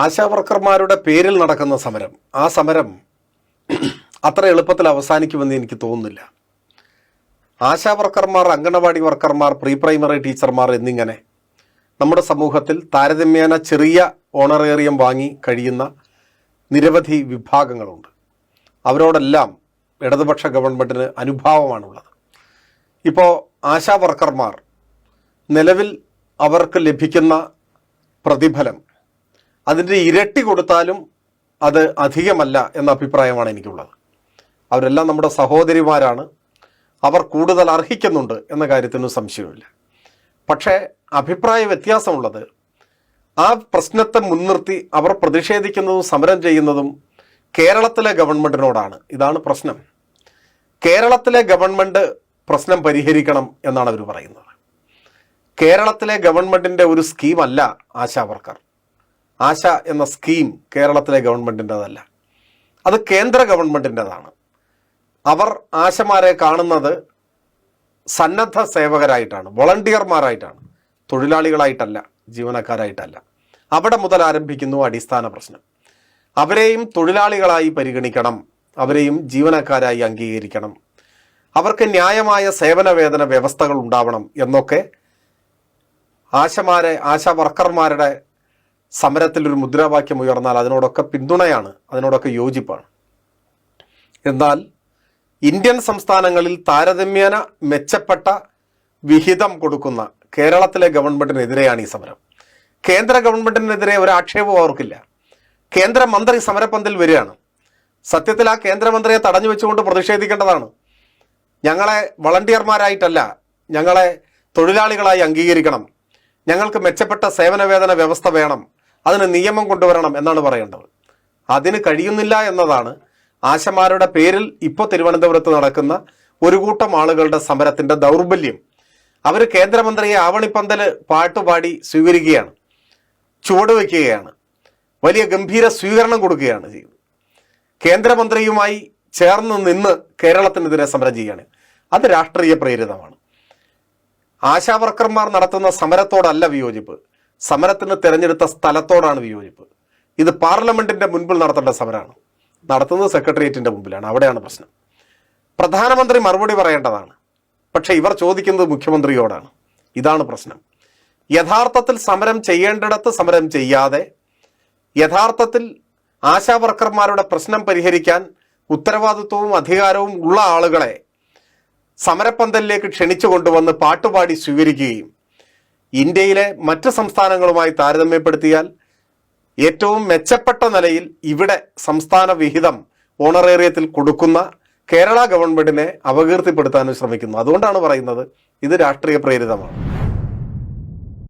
ആശാവർക്കർമാരുടെ പേരിൽ നടക്കുന്ന സമരം. ആ സമരം അത്ര എളുപ്പത്തിൽ അവസാനിക്കുമെന്ന് എനിക്ക് തോന്നുന്നില്ല. ആശാവർക്കർമാർ അങ്കണവാടി വർക്കർമാർ പ്രീ പ്രൈമറി ടീച്ചർമാർ എന്നിങ്ങനെ നമ്മുടെ സമൂഹത്തിൽ താരതമ്യേന ചെറിയ ഓണറേറിയം വാങ്ങി കഴിയുന്ന നിരവധി വിഭാഗങ്ങളുണ്ട്. അവരോടെല്ലാം ഇടതുപക്ഷ ഗവൺമെന്റിന് അനുഭാവമാണുള്ളത്. ഇപ്പോൾ ആശാ വർക്കർമാർ നിലവിൽ അവർക്ക് ലഭിക്കുന്ന പ്രതിഫലം അതിന്റെ ഇരട്ടി കൊടുത്താലും അത് അധികമല്ല എന്ന അഭിപ്രായമാണ് എനിക്കുള്ളത്. അവരെല്ലാം നമ്മുടെ സഹോദരിമാരാണ്. അവർ കൂടുതൽ അർഹിക്കുന്നുണ്ട് എന്ന കാര്യത്തിനും സംശയമില്ല പക്ഷേ അഭിപ്രായ വ്യത്യാസമുള്ളത് ആ പ്രശ്നത്തെ മുൻനിർത്തി അവർ പ്രതിഷേധിക്കുന്നതും സമരം ചെയ്യുന്നതും കേരളത്തിലെ ഗവൺമെന്റിനോടാണ് ഇതാണ് പ്രശ്നം. കേരളത്തിലെ ഗവൺമെന്റ് പ്രശ്നം പരിഹരിക്കണം എന്നാണ് അവർ പറയുന്നത്. കേരളത്തിലെ ഗവൺമെന്റിന്റെ ഒരു സ്കീമല്ല ആശാ വർക്കർ. ആശ എന്ന സ്കീം കേരളത്തിലെ ഗവൺമെന്റിന്റെതല്ല അത് കേന്ദ്ര ഗവൺമെന്റിന്റെതാണ് അവർ ആശമാരെ കാണുന്നത് സന്നദ്ധ സേവകരായിട്ടാണ് വോളണ്ടിയർമാരായിട്ടാണ് തൊഴിലാളികളായിട്ടല്ല ജീവനക്കാരായിട്ടല്ല. അവിടെ മുതൽ ആരംഭിക്കുന്നു അടിസ്ഥാന പ്രശ്നം. അവരെയും തൊഴിലാളികളായി പരിഗണിക്കണം അവരെയും ജീവനക്കാരായി അംഗീകരിക്കണം. അവർക്ക് ന്യായമായ സേവന വേതന വ്യവസ്ഥകൾ ഉണ്ടാവണം എന്നൊക്കെ ആശമാരെ ആശാ വർക്കർമാരുടെ സമരത്തിൽ ഒരു മുദ്രാവാക്യം ഉയർന്നാൽ അതിനോടൊക്കെ പിന്തുണയാണ് അതിനോടൊക്കെ യോജിപ്പാണ്. എന്നാൽ ഇന്ത്യൻ സംസ്ഥാനങ്ങളിൽ താരതമ്യേന മെച്ചപ്പെട്ട വിഹിതം കൊടുക്കുന്ന കേരളത്തിലെ ഗവൺമെന്റിനെതിരെയാണ് ഈ സമരം. കേന്ദ്ര ഗവൺമെന്റിനെതിരെ ഒരു ആക്ഷേപവും അവർക്കില്ല കേന്ദ്രമന്ത്രി സമരപ്പന്തൽ വരികയാണ്. സത്യത്തിൽ ആ കേന്ദ്രമന്ത്രിയെ തടഞ്ഞു വെച്ചുകൊണ്ട് പ്രതിഷേധിക്കേണ്ടതാണ്. ഞങ്ങളെ വളണ്ടിയർമാരായിട്ടല്ല ഞങ്ങളെ തൊഴിലാളികളായി അംഗീകരിക്കണം. ഞങ്ങൾക്ക് മെച്ചപ്പെട്ട സേവനവേതന വ്യവസ്ഥ വേണം. അതിന് നിയമം കൊണ്ടുവരണം എന്നാണ് പറയേണ്ടത്. അതിന് കഴിയുന്നില്ല എന്നതാണ് ആശമാരുടെ പേരിൽ ഇപ്പോൾ തിരുവനന്തപുരത്ത് നടക്കുന്ന ഒരു കൂട്ടം ആളുകളുടെ സമരത്തിന്റെ ദൗർബല്യം. അവർ കേന്ദ്രമന്ത്രിയെ ആവണിപ്പന്തൽ പാട്ടുപാടി സ്വീകരിക്കുകയാണ്. ചുവട് വയ്ക്കുകയാണ്. വലിയ ഗംഭീര സ്വീകരണം കൊടുക്കുകയാണ് ചെയ്യുന്നത്. കേന്ദ്രമന്ത്രിയുമായി ചേർന്ന് നിന്ന് കേരളത്തിനെതിരെ സമരം ചെയ്യുകയാണ്. അത് രാഷ്ട്രീയ പ്രേരിതമാണ്. ആശാവർക്കർമാർ നടത്തുന്ന സമരത്തോടല്ല വിയോജിപ്പ്. സമരത്തിന് തിരഞ്ഞെടുത്ത സ്ഥലത്തോടാണ് വിയോജിപ്പ്. ഇത് പാർലമെന്റിന്റെ മുൻപിൽ നടത്തേണ്ട സമരമാണ്. നടത്തുന്നത് സെക്രട്ടേറിയറ്റിന്റെ മുമ്പിലാണ്. അവിടെയാണ് പ്രശ്നം. പ്രധാനമന്ത്രി മറുപടി പറയേണ്ടതാണ്. പക്ഷെ ഇവർ ചോദിക്കുന്നത് മുഖ്യമന്ത്രിയോടാണ്. ഇതാണ് പ്രശ്നം. യഥാർത്ഥത്തിൽ സമരം ചെയ്യേണ്ടിടത്ത് സമരം ചെയ്യാതെ യഥാർത്ഥത്തിൽ ആശാവർക്കർമാരുടെ പ്രശ്നം പരിഹരിക്കാൻ ഉത്തരവാദിത്വവും അധികാരവും ഉള്ള ആളുകളെ സമരപ്പന്തലിലേക്ക് ക്ഷണിച്ചു കൊണ്ടുവന്ന് പാട്ടുപാടി സ്വീകരിക്കുകയും ഇന്ത്യയിലെ മറ്റ് സംസ്ഥാനങ്ങളുമായി താരതമ്യപ്പെടുത്തിയാൽ ഏറ്റവും മെച്ചപ്പെട്ട നിലയിൽ ഇവിടെ സംസ്ഥാന വിഹിതം ഓണറേറിയത്തിൽ കൊടുക്കുന്ന കേരള ഗവൺമെന്റിനെ അപകീർത്തിപ്പെടുത്താനും ശ്രമിക്കുന്നു. അതുകൊണ്ടാണ് പറയുന്നത് ഇത് രാഷ്ട്രീയ പ്രേരിതമാണ്.